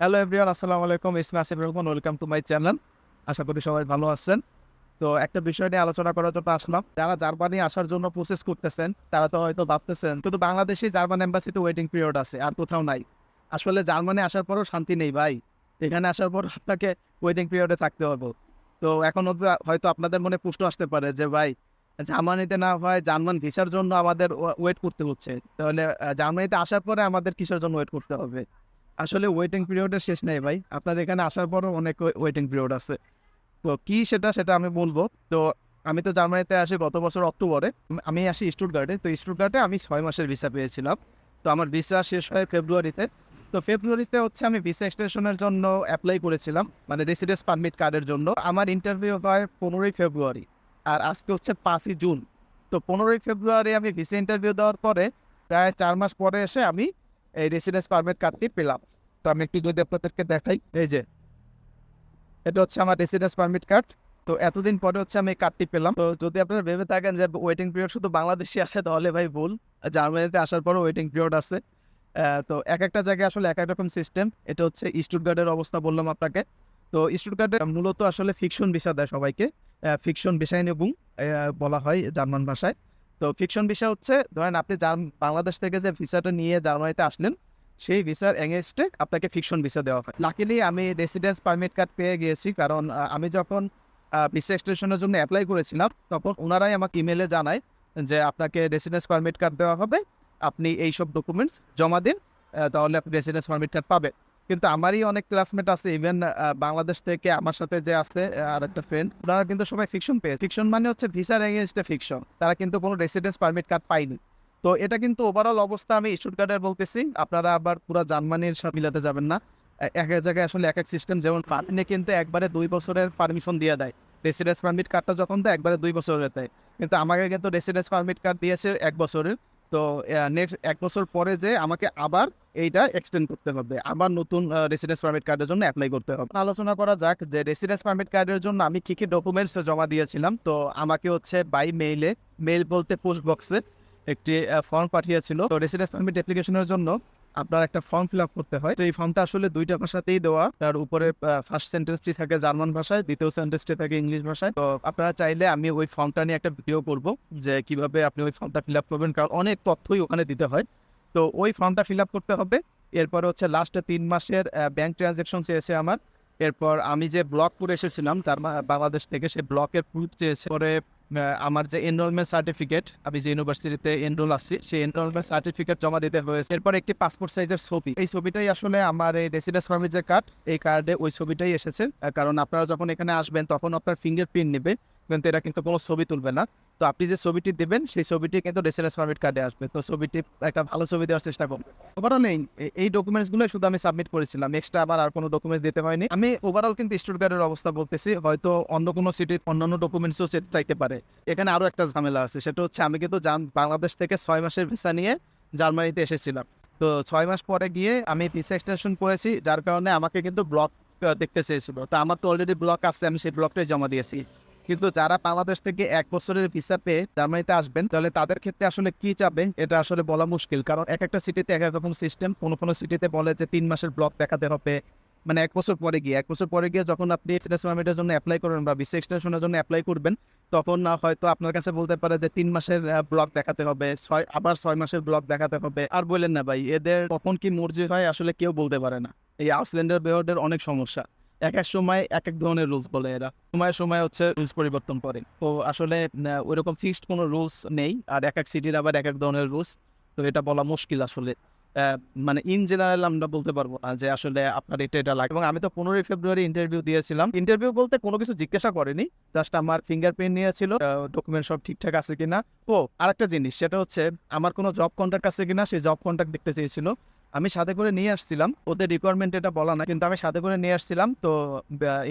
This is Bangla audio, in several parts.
হ্যালো এভরিওয়ান আসসালামু আলাইকুম। ইসমি Asif Rahman welcome to my channel আশা করি সবাই ভালো আছেন। তো একটা বিষয় নিয়ে আলোচনা করার জন্য আসলাম। যারা জার্মানি আসার জন্য প্রসেস করতেছেন, তারা তো হয়তো ভাবতেছেন, কিন্তু বাংলাদেশে জার্মান এম্বাসিতে ওয়েটিং পিরিয়ড আছে, আর কোথাও নাই। আসলে জার্মানি আসার পরও শান্তি নেই ভাই। এখানে আসার পর আপনাকে ওয়েটিং পিরিয়ডে থাকতে হবে। তো এখন হয়তো আপনাদের মনে প্রশ্ন আসতে পারে যে, ভাই, জার্মানিতে না হয় জার্মান ভিসার জন্য আমাদের ওয়েট করতে হচ্ছে। তাহলে জার্মানিতে আসার পরে আমাদের কিসের জন্য ওয়েট করতে হবে? আসলে ওয়েটিং পিরিয়ডের শেষ নেই ভাই। আপনার এখানে আসার পরও অনেক ওয়েটিং পিরিয়ড আছে। তো কি সেটা সেটা আমি বলব। তো আমি তো জার্মানিতে আসি গত বছর অক্টোবরে। আমি আসি স্টুটগার্টে। তো স্টুটগার্টে আমি ছয় মাসের ভিসা পেয়েছিলাম। তো আমার ভিসা শেষ হয় ফেব্রুয়ারিতে। তো ফেব্রুয়ারিতে হচ্ছে আমি ভিসা এক্সটেনশনের জন্য অ্যাপ্লাই করেছিলাম মানে রেসিডেন্স পারমিট কার্ডের জন্য। আমার ইন্টারভিউ হয় পনেরোই ফেব্রুয়ারি আর আজকে হচ্ছে পাঁচই জুন। তো পনেরোই ফেব্রুয়ারি আমি ভিসা ইন্টারভিউ দেওয়ার পরে প্রায় চার মাস পরে এসে আমি এই রেসিডেন্স পারমিট কার্ডটি পেলাম। তো আমি একটু যদি আপনাদেরকে দেখাই। এই যে। এটা হচ্ছে আমার রেসিডেন্স পারমিট কার্ড তো এতদিন পরে হচ্ছে আমি কার্ডটি পেলাম। তো যদি আপনারা ভেবে থাকেন যে ওয়েটিং পিরিয়ড শুধু বাংলাদেশে আছে তাহলে ভাই ভুল। জার্মানিতে আসার পরও ওয়েটিং পিরিয়ড আছে। তো এক একটা জায়গায় আসলে এক এক রকম সিস্টেম এটা হচ্ছে স্টুটগার্ডের অবস্থা বললাম আপনাকে। তো স্টুটগার্ডে মূলত আসলে ফিকশন ভিসা দেয় সবাইকে। ফিকশন বিষয় নিয়ে বুং বলা হয় জার্মান ভাষায়। তো ফিকশন ভিসা হচ্ছে ধরেন আপনি বাংলাদেশ থেকে যে ভিসাটা নিয়ে জার্মানিতে আসলেন সেই ভিসার এগেনস্টে আপনাকে ফিকশন ভিসা দেওয়া হয়। লাকিলি আমি রেসিডেন্স পারমিট কার্ড পেয়ে গিয়েছি, কারণ আমি যখন ভিসা এক্সটেনশনের জন্য অ্যাপ্লাই করেছিলাম, তখন ওনারাই আমাকে ইমেলে জানায় যে আপনাকে রেসিডেন্স পারমিট কার্ড দেওয়া হবে, আপনি এই সব ডকুমেন্টস জমা দিন তাহলে আপনি রেসিডেন্স পারমিট কার্ড পাবেন। কিন্তু আমারই অনেক ক্লাসমেট আছে ইভেন বাংলাদেশ থেকে আমার সাথে যে আছে আর একটা ফ্রেন্ড ওনারা কিন্তু সবাই ফিকশন পেয়ে। ফিকশন মানে হচ্ছে ভিসার এগেনস্টে ফিকশন তারা কিন্তু কোনো রেসিডেন্স পারমিট কার্ড পায়নি। তো এটা কিন্তু ওভারঅল অবস্থা আমি স্টুটগার্ডের বলতেছি। আপনারা আবার পুরো জার্মানির সাথে মিলাতে যাবেন না। এক এক জায়গায় আসলে এক এক সিস্টেম যেমন পার্টিনে কিন্তু একবারে দুই বছরের পারমিশন দিয়ে দেয়। রেসিডেন্স পারমিট কার্ডটা যখন দেয়, একবারে দুই বছরের দেয়। কিন্তু আমাকে কিন্তু রেসিডেন্স পারমিট কার্ড দিয়েছে এক বছরের। তো নেক্সট এক বছর পরে যে আমাকে আবার এইটা এক্সটেন্ড করতে হবে। আবার নতুন রেসিডেন্স পারমিট কার্ডের জন্য অ্যাপ্লাই করতে হবে। আলোচনা করা যাক যে রেসিডেন্স পারমিট কার্ডের জন্য আমি কী কী ডকুমেন্টস জমা দিয়েছিলাম। তো আমাকে হচ্ছে বাই মেইলে মেইল বলতে পোস্ট বক্সে একটি ফর্ম পাঠিয়েছিল। তো রেসিডেন্স পারমিট অ্যাপ্লিকেশনের জন্য আপনার একটা ফর্ম ফিল আপ করতে হয়। তো এই ফর্মটা আসলে দুইটা ভাষাতেই দেওয়া। তার উপরে ফার্স্ট সেন্টেন্সটি থাকে জার্মান ভাষায়, দ্বিতীয় সেন্টেন্সটি থাকে ইংলিশ ভাষায়। তো আপনারা চাইলে আমি ওই ফর্মটা নিয়ে একটা ভিডিও করব, যে কীভাবে আপনি ওই ফর্মটা ফিল আপ করবেন, কারণ অনেক তথ্যই ওখানে দিতে হয়। তো ওই ফর্মটা ফিল আপ করতে হবে। এরপর হচ্ছে লাস্টে তিন মাসের ব্যাংক ট্রানজ্যাকশন চেয়েছে আমার। এরপর আমি যে ব্লক করে এসেছিলাম, তার বাংলাদেশ থেকে সেই ব্লকের প্রুফ চেয়েছে। পরে আমার যে এনরোলমেন্ট সার্টিফিকেট আমি যে ইউনিভার্সিটিতে এনরোল আছি, সেই এনরোলমেন্ট সার্টিফিকেট জমা দিতে হয়েছে। এরপর একটি পাসপোর্ট সাইজের ছবি। এই ছবিটাই আসলে আমার এই রেসিডেন্স পারমিট যে কার্ড এই কার্ডে ওই ছবিটাই এসেছে। কারণ আপনারা যখন এখানে আসবেন, তখন আপনার ফিঙ্গারপ্রিন্ট নেবে। কিন্তু এটা কিন্তু কোনো ছবি তুলবে না। তো আপনি যে ছবিটি দেবেন, সেই ছবিটি কিন্তু রেসিডেন্স পারমিট কার্ডে আসবে। তো ছবিটি একটা ভালো ছবি দেওয়ার চেষ্টা করবেন ওভারঅল এই এই ডকুমেন্টসগুলো শুধু আমি সাবমিট করেছিলাম। এক্সট্রা আমার আর কোনো ডকুমেন্টস দিতে হয়নি। আমি ওভারঅল কিন্তু স্টুডগার্ডের অবস্থা বলতেছি। হয়তো অন্য কোনো সিটির অন্যান্য ডকুমেন্টসও চাইতে পারে। এখানে আরও একটা ঝামেলা আছে। সেটা হচ্ছে আমি কিন্তু বাংলাদেশ থেকে ছয় মাসের ভিসা নিয়ে জার্মানিতে এসেছিলাম। তো ছয় মাস পরে গিয়ে আমি ভিসা এক্সটেনশন করেছি, যার কারণে আমাকে কিন্তু ব্লক দেখতে চেয়েছিল। তো আমার তো অলরেডি ব্লক আছে, আমি সেই ব্লকটাই জমা দিয়েছি। কিন্তু যারা বাংলাদেশ থেকে এক বছরের ভিসা পেয়ে জার্মানিতে আসবেন, তাহলে তাদের ক্ষেত্রে আসলে কি চাবে? এটা আসলে বলা মুশকিল। কারণ এক একটা সিটিতে এক এক রকম সিস্টেম কোনো কোনো সিটিতে বলে যে তিন মাসের ব্লক দেখাতে হবে। মানে এক বছর পরে গিয়ে, এক বছর পরে গিয়ে যখন আপনি এক্সটেন্স জন্য অ্যাপ্লাই করবেন বা ভিসা এক্সটেনশনের জন্য অ্যাপ্লাই করবেন, তখন না হয়তো আপনার কাছে বলতে পারে যে তিন মাসের ব্লক দেখাতে হবে, ছয়, আবার ছয় মাসের ব্লক দেখাতে হবে। আর বললেন না ভাই, এদের কখন কি মর্জি হয় আসলে কেউ বলতে পারে না। এই আউসল্যান্ডার বেহরের অনেক সমস্যা। এক এক সময় এক এক ধরনের রুলস বলে এরা। সময় সময় হচ্ছে রুলস পরিবর্তন করে। তো আসলে ওইরকম ফিক্সড কোনো রুলস নেই, আর এক এক সিটির আবার এক এক ধরনের রুলস তো এটা বলা মুশকিল আসলে। মানে ইন জেনারেল আমরা বলতে পারব না যে আসলে আপনার এটা এটা লাগে। এবং আমি তো পনেরোই ফেব্রুয়ারি ইন্টারভিউ দিয়েছিলাম। ইন্টারভিউ বলতে কোনো কিছু জিজ্ঞাসা করেনি। জাস্ট আমার ফিঙ্গারপ্রিন্ট নিয়েছিল ডকুমেন্ট সব ঠিকঠাক আছে কিনা। ও আরেকটা জিনিস, সেটা হচ্ছে, আমার কোনো জব কন্ট্রাক্ট আছে কিনা, সেই জব কন্ট্রাক্ট দেখতে চেয়েছিল। আমি সাথে করে নিয়ে আসছিলাম। ওদের রিকোয়ারমেন্ট এটা বলা না কিন্তু আমি সাথে করে নিয়ে আসছিলাম। তো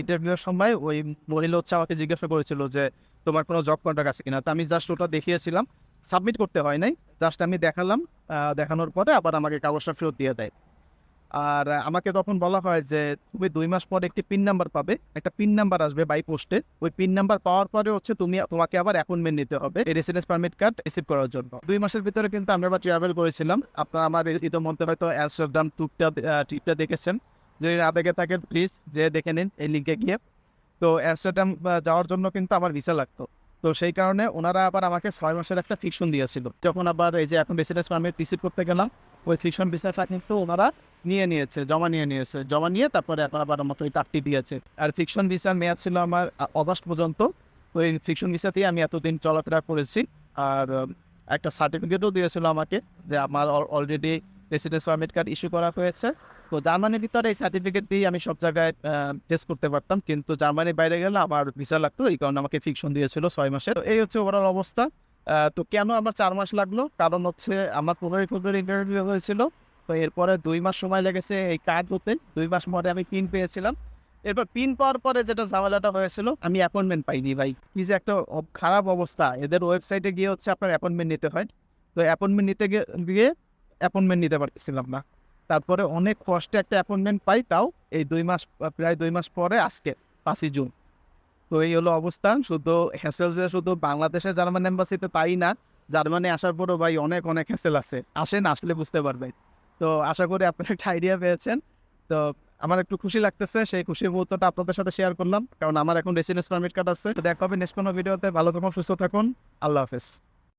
ইন্টারভিউয়ের সময় ওই মহিলা হচ্ছে আমাকে জিজ্ঞাসা করেছিল যে, তোমার কোনো জব কন্ট্রাক্ট আছে কিনা? তো আমি জাস্ট ওটা দেখিয়েছিলাম। সাবমিট করতে হয় নাই। জাস্ট আমি দেখালাম দেখানোর পরে আবার আমাকে কাগজটা ফেরত দিয়ে দেয়। আর আমাকে তখন বলা হয় যে, তুমি দুই মাস পর একটি পিন নাম্বার পাবে। একটা পিন নাম্বার আসবে বাই পোস্টে ওই পিন নাম্বার পাওয়ার পরে হচ্ছে তুমি, তোমাকে আবার অ্যাপয়েন্টমেন্ট নিতে হবে রেসিডেন্স পারমিট কার্ড রিসিভ করার জন্য। দুই মাসের ভিতরে কিন্তু আমরা আবার ট্রাভেল করেছিলাম। আপনারা আমার ইতিমধ্যে হয়তো অ্যামস্টারডাম ট্রিপটা ট্রিপটা দেখেছেন। যদি না দেখে থাকেন প্লিজ যে দেখে নিন এই লিঙ্কে গিয়ে। তো অ্যামস্টারডাম যাওয়ার জন্য কিন্তু আমার ভিসা লাগতো। তো সেই কারণে ওনারা আবার আমাকে ছয় মাসের একটা ফিকশন দিয়েছিল। যখন আবার এই যে এখন রেসিডেন্স পারমিট রিসিভ করতে গেলাম ওই ফিকশন ভিসাটা কিন্তু ওনারা নিয়ে নিয়েছে, জমা নিয়ে নিয়েছে। জমা নিয়ে তারপরে এখন আবার আমাকে ওই টাকটি দিয়েছে। আর ফিকশন ভিসার মেয়াদ ছিল আমার অগাস্ট পর্যন্ত। এই ফিকশন ভিসাতেই আমি এতদিন চলাফেরা করেছি। আর একটা সার্টিফিকেটও দিয়েছিল আমাকে যে আমার already residence permit card issue করা হয়েছে। তো জার্মানির ভিতরে এই সার্টিফিকেট দিয়ে আমি সব জায়গায় টেস্ট করতে পারতাম। কিন্তু জার্মানির বাইরে গেলে আমার ভিসা লাগতো, এই কারণে আমাকে ফিকশন দিয়েছিল ছয় মাসের। তো এই হচ্ছে ওভারঅল অবস্থা। তো কেন আমার চার মাস লাগল? কারণ হচ্ছে আমার পনেরোই ফেব্রুয়ারি ইন্টারভিউ হয়েছিল। তো এরপরে দুই মাস সময় লেগেছে এই কার্ড হতে। দুই মাস পরে আমি পিন পেয়েছিলাম। এরপর পিন পাওয়ার পরে যেটা ঝামেলাটা হয়েছিল, আমি অ্যাপয়েন্টমেন্ট পাইনি ভাই। কি যে একটা খারাপ অবস্থা। এদের ওয়েবসাইটে গিয়ে হচ্ছে আপনার অ্যাপয়েন্টমেন্ট নিতে হয়। তো অ্যাপয়েন্টমেন্ট নিতে গিয়ে অ্যাপয়েন্টমেন্ট নিতে পারতেছিলাম না। তারপরে অনেক কষ্টে একটা অ্যাপয়েন্টমেন্ট পাই তাও এই দুই মাস, প্রায় দুই মাস পরে আজকে, পাঁচই জুন। তো এই হলো অবস্থান। শুধু হ্যাসেল যে শুধু বাংলাদেশে জার্মান এম্বাসিতে তাই না জার্মানি আসার পরও ভাই অনেক অনেক হ্যাসেল আছে। আসেন, আসলে বুঝতে পারবেন। তো আশা করি আপনারা একটা আইডিয়া পেয়েছেন। তো আমার একটু খুশি লাগতেছে, সেই খুশি মুহূর্তটা আপনাদের সাথে শেয়ার করলাম। কারণ আমার এখন রেসিডেন্স পারমিট কার্ড আছে। দেখা হবে নেক্সট কোনো ভিডিওতে ভালো থাকুন, সুস্থ থাকুন। আল্লাহ হাফেজ।